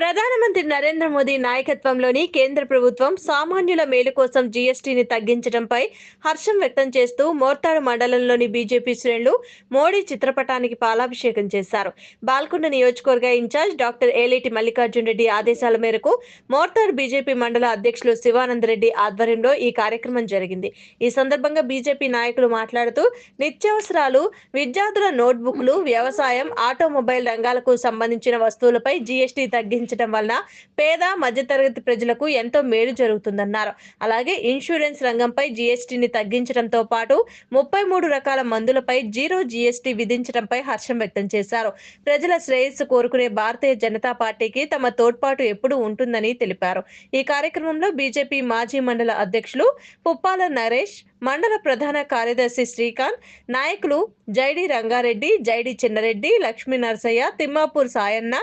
ప్రధానమంత్రి నరేంద్ర మోదీ నాయకత్వంలోని కేంద్ర ప్రభుత్వం సామాన్యుల మేలు కోసం జీఎస్టీని తగ్గించడంపై హర్షం వ్యక్తం చేస్తూ మోర్తాడు మండలంలోని బీజేపీ శ్రేణులు మోడీ చిత్రపటానికి పాలాభిషేకం చేశారు. బాల్కొండ నియోజకవర్గ ఇన్ఛార్జ్ డాక్టర్ ఏలేటి మల్లికార్జున్ రెడ్డి ఆదేశాల మేరకు మోర్తాడు బీజేపీ మండల అధ్యక్షులు శివానంద రెడ్డి ఆధ్వర్యంలో ఈ కార్యక్రమం జరిగింది. ఈ సందర్భంగా బీజేపీ నాయకులు మాట్లాడుతూ నిత్యావసరాలు విద్యార్థుల నోట్బుక్లు వ్యవసాయం ఆటోమొబైల్ రంగాలకు సంబంధించిన వస్తువులపై జీఎస్టీ తగ్గించడం వలన పేద మధ్యతరగతి ప్రజలకు ఎంతో మేలు జరుగుతుందన్నారు. అలాగే ఇన్సూరెన్స్ రంగంపై జీఎస్టీని తగ్గించడంతో పాటు ముప్పై మూడు రకాల మందులపై జీరో జీఎస్టీ విధించడంపై హర్షం వ్యక్తం చేశారు. ప్రజల శ్రేయస్సు కోరుకునే భారతీయ జనతా పార్టీకి తమ తోడ్పాటు ఎప్పుడూ ఉంటుందని తెలిపారు. ఈ కార్యక్రమంలో బీజేపీ మాజీ మండల అధ్యక్షులు పుప్పాల నరేష్ మండల ప్రధాన కార్యదర్శి శ్రీకాంత్ నాయకులు జైడి రంగారెడ్డి జైడి చిన్నరెడ్డి లక్ష్మీ నరసయ్య తిమ్మాపూర్ సాయన్న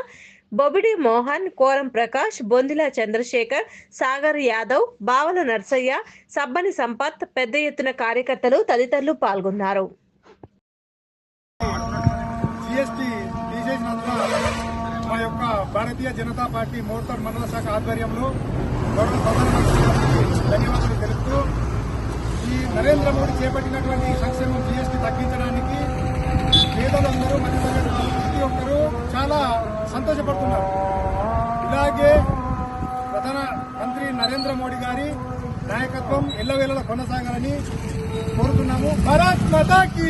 బొబిడి మోహన్ కోరం ప్రకాష్ బొందిల చంద్రశేఖర్ సాగర్ యాదవ్ బావల నర్సయ్య సబ్బని సంపత్ పెద్ద ఎత్తున కార్యకర్తలు తదితరులు పాల్గొన్నారు. మా యొక్క భారతీయ జనతా పార్టీ మోటార్ మండల శాఖ ఆధ్వర్యంలో గౌరవ ప్రధానమంత్రి గారికి ధన్యవాదాలు తెలుపుతూ ఈ నరేంద్ర మోడీ చేపట్టినటువంటి సంక్షేమం జీఎస్టీ తగ్గించడానికి పేదలందరూ మధ్యతరగతి గారి నాయకత్వం ఎల్లవేళలా కొనసాగాలని కోరుతున్నాము. భారత్ మాతాకి